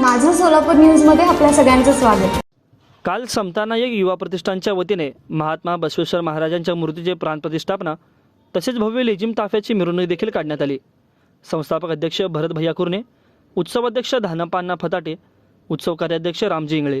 माझं सोलापूर न्यूजमध्ये आपल्या सगळ्यांचं स्वागत. काल समतानायक युवा प्रतिष्ठानच्या वतीने महात्मा बसवेश्वर महाराजांच्या मूर्तीचे प्राणप्रतिष्ठापना तसेच भव्य लेझिम ताफ्याची मिरवणूक देखील काढण्यात आली. संस्थापक अध्यक्ष भरत भैया कुर्णे उत्सव अध्यक्ष धानपान्ना फताटे उत्सव कार्याध्यक्ष रामजी इंगळे